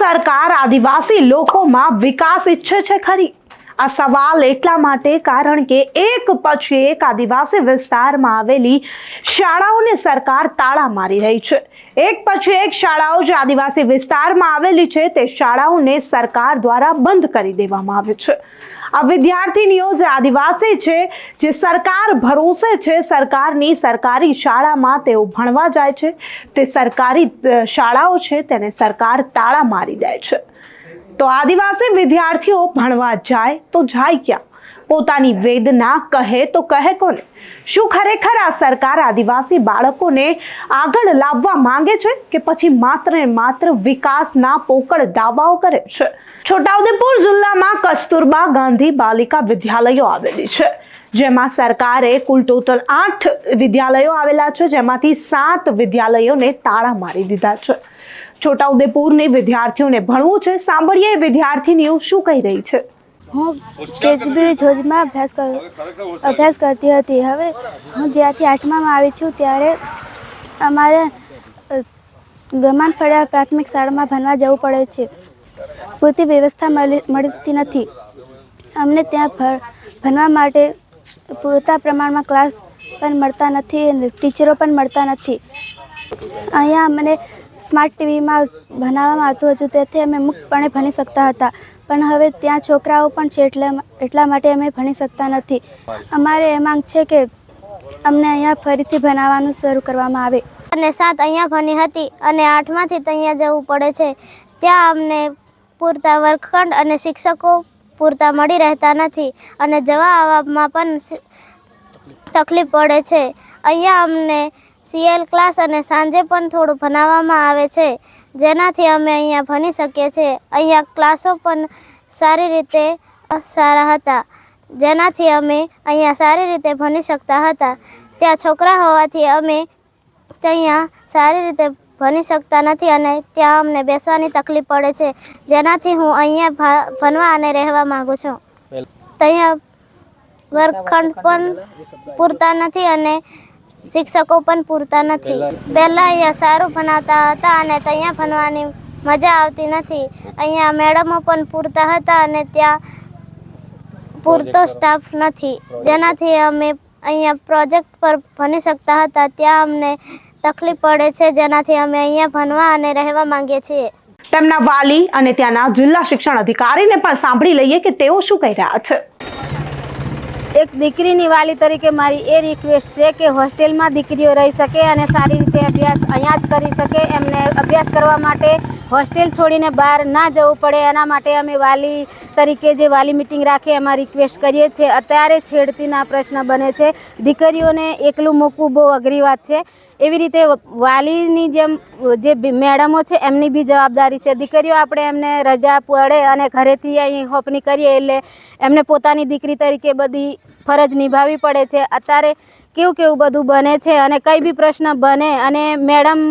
સરકાર આદિવાસી લોકોમાં વિકાસ ઈચ્છે છે ખરી. આ સવાલ એટલા માટે કારણ કે એક પછી એક આદિવાસી વિસ્તારમાં આવેલી શાળાઓને સરકાર તાળા મારી રહી છે. એક પછી એક શાળાઓ જે આદિવાસી વિસ્તારમાં આવેલી છે તે શાળાઓને સરકાર દ્વારા બંધ કરી દેવામાં આવે છે. આ વિદ્યાર્થીનીઓ જે આદિવાસી છે, જે સરકાર ભરોસે છે, સરકારની સરકારી શાળામાં તેઓ ભણવા જાય છે. તે સરકારી શાળાઓ છે તેને સરકાર તાળા મારી દે છે. તો આદિવાસી વિદ્યાર્થીઓ ભણવા જાય તો જાય ક્યાં? પોતાની વેદના કહે તો કહે કોને? શું ખરેખર આ સરકાર આદિવાસી બાળકોને આગળ લાવવા માંગે છે કે પછી માત્ર ને માત્ર વિકાસના પોકળ દાવાઓ કરે છે? છોટાઉદેપુર જિલ્લામાં કસ્તુરબા ગાંધી બાલિકા વિદ્યાલયો આવેલી છે. જેમાં સરકારે કુલ ટોટલ આઠ વિદ્યાલયો આવેલા છે, જેમાંથી સાત વિદ્યાલયોને તાળા મારી દીધા છે. છોટાઉદેપુરની વિદ્યાર્થીઓને ભણવું છે, સાંભળીએ વિદ્યાર્થીનીઓ શું કહી રહી છે. હું કેજબી જોજમાં અભ્યાસ કર, અભ્યાસ કરતી હતી. હવે હું જ્યાંથી આઠમામાં આવી છું, ત્યારે અમારે ગમાન ફળિયા પ્રાથમિક શાળામાં ભણવા જવું પડે છે. પૂરતી વ્યવસ્થા મળી, મળતી નથી. અમને ત્યાં ભણવા માટે પૂરતા પ્રમાણમાં ક્લાસ પણ મળતા નથી અને ટીચરો પણ મળતા નથી. અહીંયા અમને સ્માર્ટ ટીવીમાં ભણાવવામાં આવતું હતું, તેથી અમે મુક્તપણે ભણી શકતા હતા. પણ હવે ત્યાં છોકરાઓ પણ છે એટલે એટલા માટે અમે ભણી શકતા નથી. અમારે એ માંગ છે કે અમને અહીંયા ફરીથી ભણાવવાનું શરૂ કરવામાં આવે. અને સાત અહીંયા ભણી હતી અને આઠમાંથી ત્યાં જવું પડે છે. ત્યાં અમને પૂરતા વર્ગખંડ અને શિક્ષકો પૂરતા મળી રહેતા નથી અને જવા આવવામાં પણ તકલીફ પડે છે. અહીંયા અમને સીએલ ક્લાસ અને સાંજે પણ થોડું ભણાવવામાં આવે છે. જેનાથી અમે અહીંયા ભણી શકીએ છીએ. અહીંયા ક્લાસો પણ સારી રીતે સારા હતા. જેનાથી અમે અહીંયા સારી રીતે ભણી શકતા હતા. ત્યાં છોકરા હોવાથી અમે ત્યાં સારી રીતે ભણી શકતા નથી અને ત્યાં અમને બેસવાની તકલીફ પડે છે. જેનાથી હું અહીંયા ભણવા અને રહેવા માંગુ છું. ત્યાં વર્ગખંડ પણ પૂરતા નથી અને શિક્ષકો પણ પૂરતા નથી. પહેલાં અહીંયા સારું ભણાતા હતા અને ત્યાં ભણવાની મજા આવતી નથી. અહીંયા મેડમો પણ પૂરતા હતા અને ત્યાં પૂરતો સ્ટાફ નથી. જેનાથી અમે અહીંયા પ્રોજેક્ટ પર ભણી શકતા હતા. ત્યાં અમને તકલીફ પડે છે જેનાથી અમે અહીંયા ભણવા અને રહેવા માંગીએ છીએ. તેમના વાલી અને ત્યાંના જિલ્લા શિક્ષણ અધિકારીને પણ સાંભળી લઈએ કે તેઓ શું કહી રહ્યા છે. એક દીકરીની વાલી તરીકે મારી એ રિક્વેસ્ટ છે કે હોસ્ટેલમાં દીકરીઓ રહી શકે અને સારી રીતે અભ્યાસ અહીંયા જ કરી શકે. એમને અભ્યાસ કરવા માટે હોસ્ટેલ છોડીને બહાર ના જવું પડે. એના માટે અમે વાલી તરીકે જે વાલી મિટિંગ રાખીએ એમાં રિક્વેસ્ટ કરીએ છીએ. અત્યારે છેડતીના પ્રશ્ન બને છે. દીકરીઓને એકલું મૂકવું બહુ અઘરી વાત છે. એવી રીતે વાલીની જેમ, જે મેડમો છે, એમની બી જવાબદારી છે. દીકરીઓ આપણે એમને રજા પડે અને ઘરેથી અહીં હોપની કરીએ એટલે એમને પોતાની દીકરી તરીકે બધી ફરજ નિભાવવી પડે છે. અત્યારે કેવું કેવું બધું બને છે અને કંઈ બી પ્રશ્ન બને અને મેડમ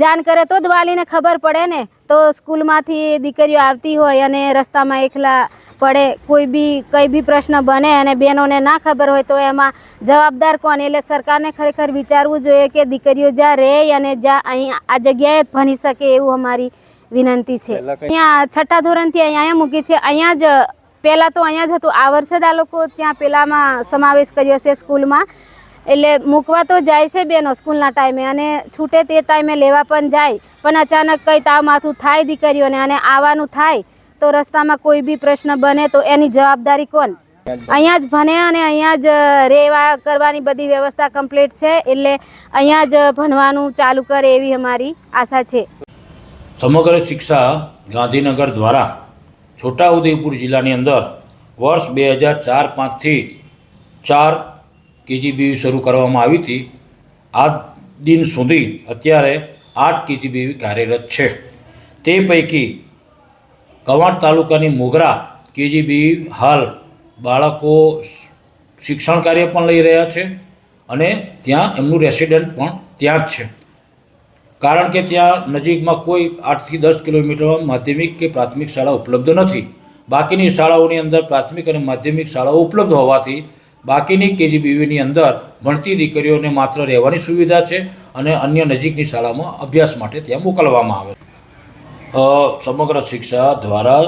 જાણ કરે તો જ વાલીને ખબર પડે ને. તો સ્કૂલમાંથી દીકરીઓ આવતી હોય અને રસ્તામાં એકલા પડે કોઈ બી કંઈ બી પ્રશ્ન બને અને બહેનોને ના ખબર હોય તો એમાં જવાબદાર કોણ? એટલે સરકારને ખરેખર વિચારવું જોઈએ કે દીકરીઓ જ્યાં રહે અને જ્યાં અહીં આ જગ્યાએ ભણી શકે એવું અમારી વિનંતી છે. અહીંયા છઠ્ઠા ધોરણથી અહીંયા મૂકી છે. અહીંયા જ પહેલાં તો અહીંયા જ હતું. આ વર્ષે જ આ લોકો ત્યાં પહેલાંમાં સમાવેશ કર્યો છે સ્કૂલમાં. એટલે મૂકવા તો જાય છે બેનો સ્કૂલના ટાઈમે અને છૂટે તે ટાઈમે લેવા પણ જાય. પણ અચાનક કંઈ તાવ માથું થાય દીકરીઓને અને આવવાનું થાય, તો રસ્તામાં કોઈ બી પ્રશ્ન બને તો એની જવાબદારી કોણ? અહીંયા જ ભણે અને અહીંયા જ રહેવા કરવાની બધી વ્યવસ્થા કમ્પ્લીટ છે, એટલે અહીંયા જ ભણવાનું ચાલુ કરે એવી અમારી આશા છે. સમગ્ર શિક્ષા ગાંધીનગર દ્વારા છોટાઉદેપુર જિલ્લાની અંદર વર્ષ બે હજાર ચાર પાંચથી ચાર કેજીબીવી શરૂ કરવામાં આવી હતી. આ દિન સુધી અત્યારે આઠ કેજીબીવી કાર્યરત છે. તે પૈકી કવાંટ તાલુકાની મોગરા કેજીબી હાલ બાળકો શિક્ષણ કાર્ય પણ લઈ રહ્યા છે અને ત્યાં એમનું રેસિડન્ટ પણ ત્યાં જ છે. કારણ કે ત્યાં નજીકમાં કોઈ આઠથી દસ કિલોમીટરમાં માધ્યમિક કે પ્રાથમિક શાળા ઉપલબ્ધ નથી. બાકીની શાળાઓની અંદર પ્રાથમિક અને માધ્યમિક શાળાઓ ઉપલબ્ધ હોવાથી બાકીની કેજીબીવીની અંદર ભણતી દીકરીઓને માત્ર રહેવાની સુવિધા છે અને અન્ય નજીકની શાળામાં અભ્યાસ માટે ત્યાં મોકલવામાં આવે સમગ્ર શિક્ષા દ્વારા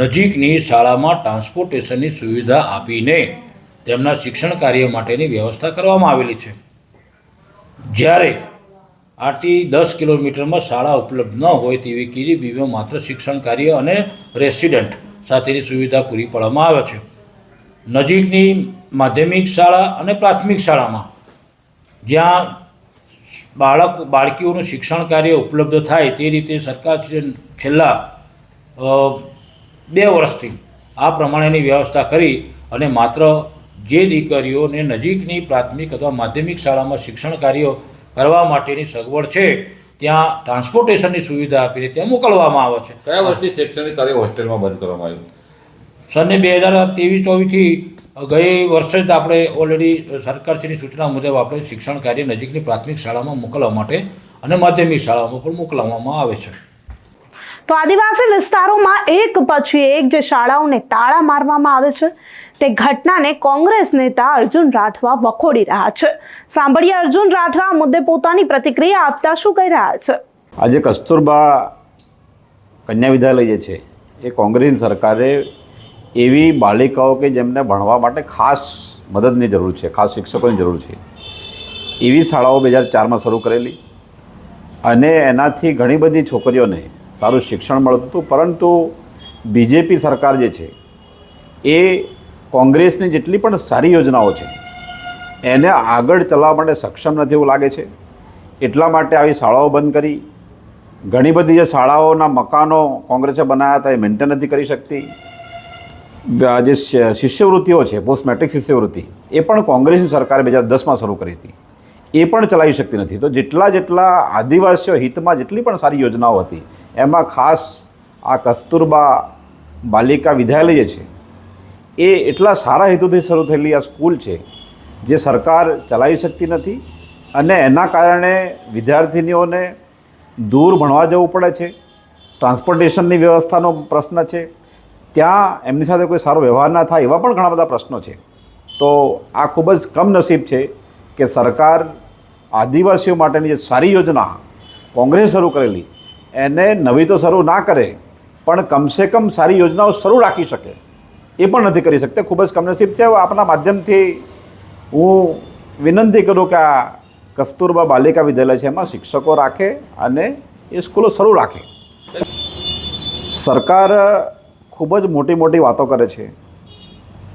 નજીકની શાળામાં ટ્રાન્સપોર્ટેશનની સુવિધા આપીને તેમના શિક્ષણ કાર્ય માટેની વ્યવસ્થા કરવામાં આવેલી છે. જ્યારે આઠથી દસ કિલોમીટરમાં શાળા ઉપલબ્ધ ન હોય તેવી કેજીબીમાં માત્ર શિક્ષણ કાર્ય અને રેસિડન્ટ સાથેની સુવિધા પૂરી પાડવામાં આવે છે. નજીકની માધ્યમિક શાળા અને પ્રાથમિક શાળામાં, જ્યાં બાળક, બાળકીઓનું શિક્ષણ કાર્ય ઉપલબ્ધ થાય તે રીતે સરકાર છેલ્લા બે વર્ષથી આ પ્રમાણેની વ્યવસ્થા કરી અને માત્ર જે દીકરીઓને નજીકની પ્રાથમિક અથવા માધ્યમિક શાળામાં શિક્ષણ કાર્ય કરવા માટેની સગવડ છે, ત્યાં ટ્રાન્સપોર્ટેશનની સુવિધા આપીને ત્યાં મોકલવામાં આવે છે. કયા વર્ષથી શૈક્ષણિક કાર્ય હોસ્ટેલમાં બંધ કરવામાં આવ્યું? સને બે હજાર ત્રેવીસ ચોવીસથી ગઈ વર્ષે જ આપણે ઓલરેડી સરકારશ્રીની સૂચના મુજબ આપણે શિક્ષણ કાર્ય નજીકની પ્રાથમિક શાળામાં મોકલવા માટે અને માધ્યમિક શાળામાં પણ મોકલવામાં આવે છે. તો આદિવાસી વિસ્તારોમાં એક પછી એક જે શાળાઓને તાળા મારવામાં આવે છે તે ઘટનાને કોંગ્રેસ નેતા અર્જુન રાઠવા વખોડી રહ્યા છે. સાંભળીએ અર્જુન રાઠવા મુદ્દે પોતાની પ્રતિક્રિયા આપતા શું કહી રહ્યા છે? આજે કસ્તુરબા કન્યા વિદ્યાલય જે છે એ કોંગ્રેસની સરકારે એવી બાલિકાઓ કે જેમને ભણવા માટે ખાસ મદદની જરૂર છે, ખાસ શિક્ષકોની જરૂર છે. એવી શાળાઓ બે હજાર ચારમાં શરૂ કરેલી અને એનાથી ઘણી બધી છોકરીઓને સારું શિક્ષણ મળતું હતું, પરંતુ બીજેપી સરકાર જે છે, એ કોંગ્રેસની જેટલી પણ સારી યોજનાઓ છે, એને આગળ ચલાવવા માટે સક્ષમ નથી એવું લાગે છે. એટલા માટે આવી શાળાઓ બંધ કરી. ઘણી બધી જે શાળાઓના મકાનો કોંગ્રેસે બનાવ્યા હતા, એ મેન્ટેન નથી કરી શકતી. જે શિષ્યવૃત્તિઓ છે પોસ્ટ મેટ્રિક શિષ્યવૃત્તિ, એ પણ કોંગ્રેસની સરકારે બે હજાર દસમાં શરૂ કરી હતી. એ પણ ચલાવી શકતી નથી. તો જેટલા જેટલા આદિવાસીઓ હિતમાં જેટલી પણ સારી યોજનાઓ હતી, એમાં ખાસ આ કસ્તુરબા બાલિકા વિદ્યાલય છે, એ એટલા સારા હેતુથી શરૂ થયેલી આ સ્કૂલ છે, જે સરકાર ચલાવી શકતી નથી અને એના કારણે વિદ્યાર્થિનીઓને દૂર ભણવા જવું પડે છે, ટ્રાન્સપોર્ટેશનની વ્યવસ્થાનો પ્રશ્ન છે ત્યાં એમની સાથે કોઈ સારો વ્યવહાર ના થાય એવા પણ ઘણા બધા પ્રશ્નો છે. તો આ ખૂબ જ કમનસીબ છે કે સરકાર આદિવાસીઓ માટેની જે સારી યોજના કોંગ્રેસે શરૂ કરેલી, એને નવી તો શરૂ ના કરે, પણ કમસે કમ સારી યોજનાઓ શરૂ રાખી શકે, એ પણ નથી કરી શકતા. ખૂબ જ કમનસીબ છે. આપના માધ્યમથી હું વિનંતી કરું કે આ કસ્તુરબા બાલિકા વિદ્યાલય છે, એમાં શિક્ષકો રાખે અને એ સ્કૂલો શરૂ રાખે. સરકાર ખૂબ જ મોટી મોટી વાતો કરે છે.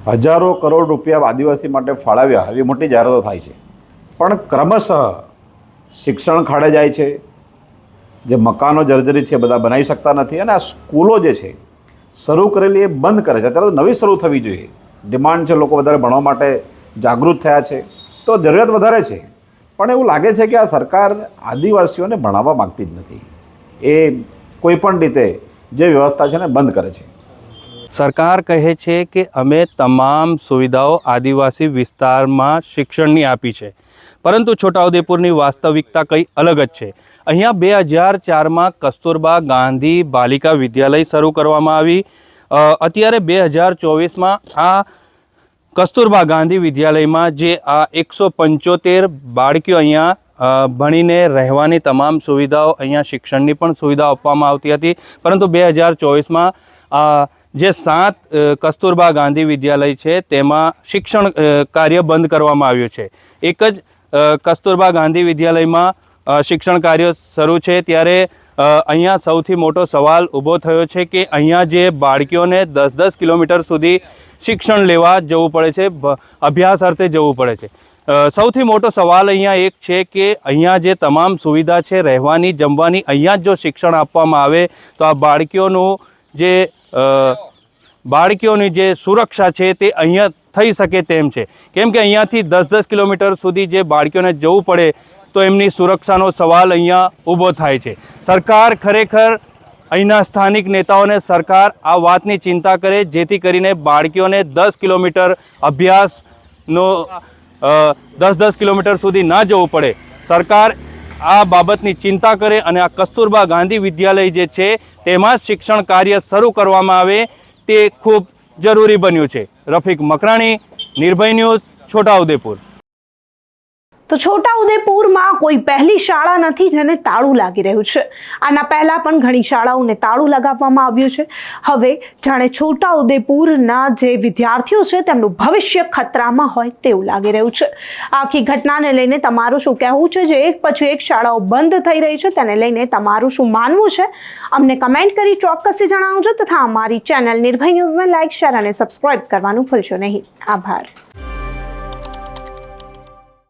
હજારો કરોડ રૂપિયા આદિવાસી માટે ફાળવ્યા એવી મોટી જાહેરાતો થાય છે. પણ ક્રમશઃ શિક્ષણ ખાડે જાય છે. જે મકાનો જર્જરી છે, બધા બનાવી શકતા નથી અને આ સ્કૂલો જે છે, શરૂ કરેલી એ બંધ કરે છે. અત્યારે તો નવી શરૂ થવી જોઈએ. ડિમાન્ડ છે લોકો વધારે ભણવા માટે જાગૃત થયા છે. તો જરૂરિયાત વધારે છે. પણ એવું લાગે છે કે આ સરકાર આદિવાસીઓને ભણાવવા માગતી જ નથી. એ કોઈપણ રીતે જે વ્યવસ્થા છે ને બંધ કરે છે. સરકાર કહે છે કે અમે તમામ સુવિધાઓ આદિવાસી વિસ્તારમાં શિક્ષણની આપી છે. પરંતુ છોટાઉદેપુરની વાસ્તવિકતા કંઈ અલગ જ છે. અહીંયા બે હજાર ચારમાં કસ્તુરબા ગાંધી બાલિકા વિદ્યાલય શરૂ કરવામાં આવી. અત્યારે બે હજાર ચોવીસમાં આ કસ્તુરબા ગાંધી વિદ્યાલયમાં જે આ એકસો પંચોતેર બાળકીઓ અહીંયા ભણીને રહેવાની તમામ સુવિધાઓ અહીંયા શિક્ષણની પણ સુવિધા આપવામાં આવતી હતી. પરંતુ બે હજાર ચોવીસમાં આ જે સાત કસ્તુરબા ગાંધી વિદ્યાલય છે, તેમાં શિક્ષણ કાર્ય બંધ કરવામાં આવ્યું છે. એક જ કસ્તુરબા ગાંધી વિદ્યાલયમાં શિક્ષણ કાર્ય શરૂ છે ત્યારે અહીંયા સૌથી મોટો સવાલ ઊભો થયો છે કે અહીંયા જે બાળકીઓને દસ દસ કિલોમીટર સુધી શિક્ષણ લેવા જવું પડે છે અભ્યાસ અર્થે જવું પડે છે. સૌથી મોટો સવાલ અહીંયા એક છે કે અહીંયા જે તમામ સુવિધા છે, રહેવાની, જમવાની, અહીંયા જ જો શિક્ષણ આપવામાં આવે તો આ બાળકીઓનું જે બાળકીઓની જે સુરક્ષા છે તે અહીંયા થઈ શકે તેમ છે. કેમ કે અહીંયાથી દસ દસ કિલોમીટર સુધી જે બાળકીઓને જવું પડે, તો એમની સુરક્ષાનો સવાલ અહીંયા ઊભો થાય છે. સરકાર ખરેખર અહીંના સ્થાનિક નેતાઓને સરકાર આ વાતની ચિંતા કરે, જેથી કરીને બાળકીઓને દસ કિલોમીટર અભ્યાસનો દસ દસ કિલોમીટર સુધી ના જવું પડે. સરકાર આ બાબતની ચિંતા કરે અને આ કસ્તુરબા ગાંધી વિદ્યાલય જે છે, તેમાં શિક્ષણ કાર્ય શરૂ કરવામાં આવે તે ખૂબ જરૂરી બન્યું છે. રફીક મકરાણી, નિર્ભય ન્યૂઝ છોટાઉદેપુર તો છોટાઉદેપુરમાં કોઈ પહેલી શાળા નથી જેને તાળું લાગી રહ્યું છે. આના પહેલા પણ ઘણી શાળાઓને તાળું લગાવવામાં આવ્યું છે. હવે જાણે છોટાઉદેપુરના જે વિદ્યાર્થીઓ છે તેમનું ભવિષ્ય ખતરામાં હોય તેવું લાગી રહ્યું છે. આખી ઘટનાને લઈને તમારું શું કહેવું છે જે એક પછી એક શાળાઓ બંધ થઈ રહી છે તેને લઈને તમારું શું માનવું છે? અમને કમેન્ટ કરી ચોક્કસથી જણાવજો તથા અમારી ચેનલ નિર્ભય ન્યૂઝને લાઇક શેર અને સબસ્ક્રાઇબ કરવાનું ભૂલશો નહીં. આભાર.